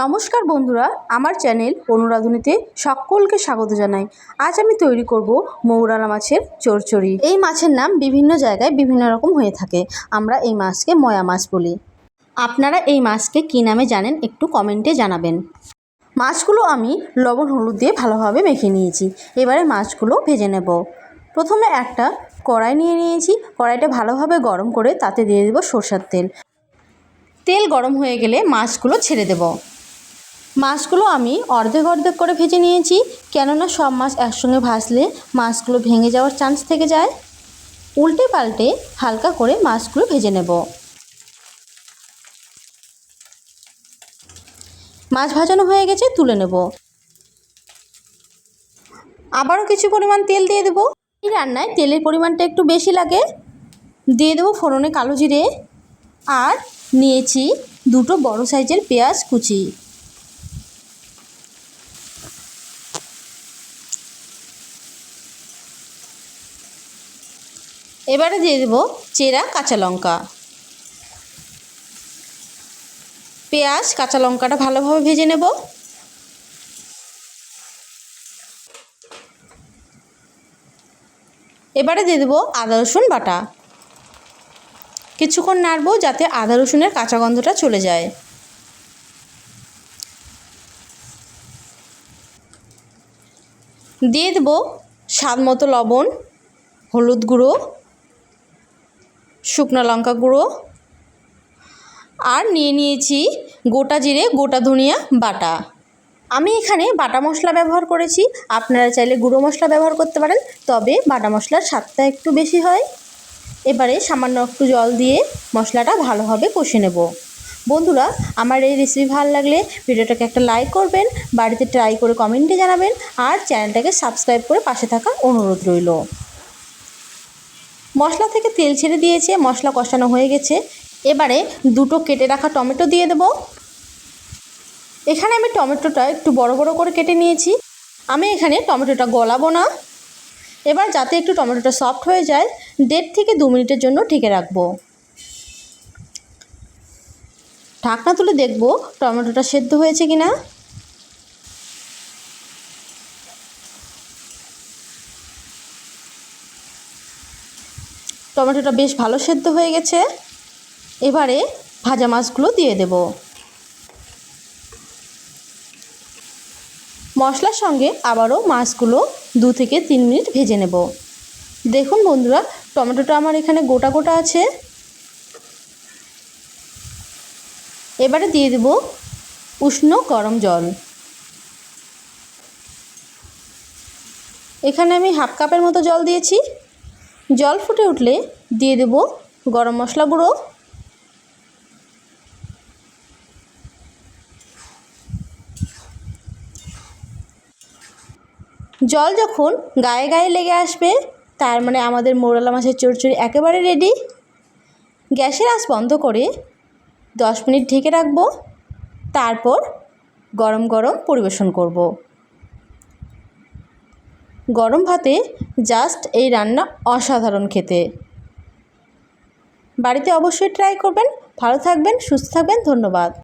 নমস্কার বন্ধুরা, আমার চ্যানেল অনুরাধুনিতে সকলকে স্বাগত জানাই। আজ আমি তৈরি করব মৌরালা মাছের চচ্চড়ি এই মাছের নাম বিভিন্ন জায়গায় বিভিন্ন রকম হয়ে থাকে। আমরা এই মাছকে ময়া মাছ বলি। আপনারা এই মাছকে কী নামে জানেন একটু কমেন্টে জানাবেন। মাছগুলো আমি লবণ হলুদ দিয়ে ভালোভাবে মেখে নিয়েছি। এবারে মাছগুলো ভেজে নেব। প্রথমে একটা কড়াই নিয়ে নিয়েছি। কড়াইটা ভালোভাবে গরম করে তাতে দিয়ে দেবো সরষের তেল। তেল গরম হয়ে গেলে মাছগুলো ছেড়ে দেব। মাছগুলো আমি অর্ধেক অর্ধেক করে ভেজে নিয়েছি, কেননা সব মাছ একসঙ্গে ভাজলে মাছগুলো ভেঙে যাওয়ার চান্স থেকে যায়। উল্টে পাল্টে হালকা করে মাছগুলো ভেজে নেব। মাছ ভাজানো হয়ে গেছে, তুলে নেব। আবারও কিছু পরিমাণ তেল দিয়ে দেবো। এই রান্নায় তেলের পরিমাণটা একটু বেশি লাগে। দিয়ে দেবো ফোড়নে কালো জিরে। আর নিয়েছি দুটো বড় সাইজের পেঁয়াজ কুচি। এবারে দিয়ে দেবো চেরা, কাঁচা লঙ্কা। পেঁয়াজ, কাঁচা লঙ্কাটা ভালোভাবে ভেজে নেব। এবারে দিয়ে দেবো আদা, রসুন বাটা। কিছুক্ষণ নাড়বো যাতে আদা, রসুনের কাঁচা গন্ধটা চলে যায়। দিয়ে দেবো স্বাদ মতো লবণ, হলুদ গুঁড়ো। শুকনো লঙ্কা গুঁড়ো। আর নিয়ে নিয়েছি গোটা জিরে, গোটা ধনিয়া বাটা। আমি এখানে বাটা মশলা ব্যবহার করেছি। আপনারা চাইলে গুঁড়ো মশলা ব্যবহার করতে পারেন, তবে বাটা মশলার স্বাদটা একটু বেশি হয়। এবারে সামান্য একটু জল দিয়ে মশলাটা ভালোভাবে কষে নেব। বন্ধুরা, আমার এই রেসিপি ভালো লাগলে ভিডিওটাকে একটা লাইক করবেন, বাড়িতে ট্রাই করে কমেন্টে জানাবেন, আর চ্যানেলটাকে সাবস্ক্রাইব করে পাশে থাকা অনুরোধ রইল। মশলা থেকে তেল ছেড়ে দিয়েছে, মশলা কষানো হয়ে গেছে। এবারে দুটো কেটে রাখা টমেটো দিয়ে দেব। এখানে আমি টমেটোটা একটু বড় বড় করে কেটে নিয়েছি। আমি এখানে টমেটোটা গলাবো না। এবার যাতে একটু টমেটোটা সফট হয়ে যায়, দেড় থেকে দু মিনিটের জন্য ঢেকে রাখব। ঢাকনা তুলে দেখব টমেটোটা সেদ্ধ হয়েছে কি না টমেটোটা বেশ ভালো সেদ্ধ হয়ে গেছে। এবারে ভাজা মাছগুলো দিয়ে দেব। মশলার সঙ্গে আবারও মাছগুলো দু থেকে তিন মিনিট ভেজে নেব। দেখুন বন্ধুরা, টমেটোটা আমার এখানে গোটা গোটা আছে। এবারে দিয়ে দেব উষ্ণ গরম জল। এখানে আমি হাফ কাপের মতো জল দিয়েছি। জল ফুটে উঠলে দিয়ে দেব গরম মশলা গুঁড়ো। জল যখন গায়ে গায়ে লেগে আসবে, তার মানে আমাদের মোরালা মাছের চড়চড়ি একেবারে রেডি গ্যাসের আঁচ বন্ধ করে দশ মিনিট ঢেকে রাখব, তারপর গরম গরম পরিবেশন করব। গরম ভাতে জাস্ট এই রান্না অসাধারণ খেতে। বাড়িতে অবশ্যই ট্রাই করবেন। ভালো থাকবেন, সুস্থ থাকবেন, ধন্যবাদ।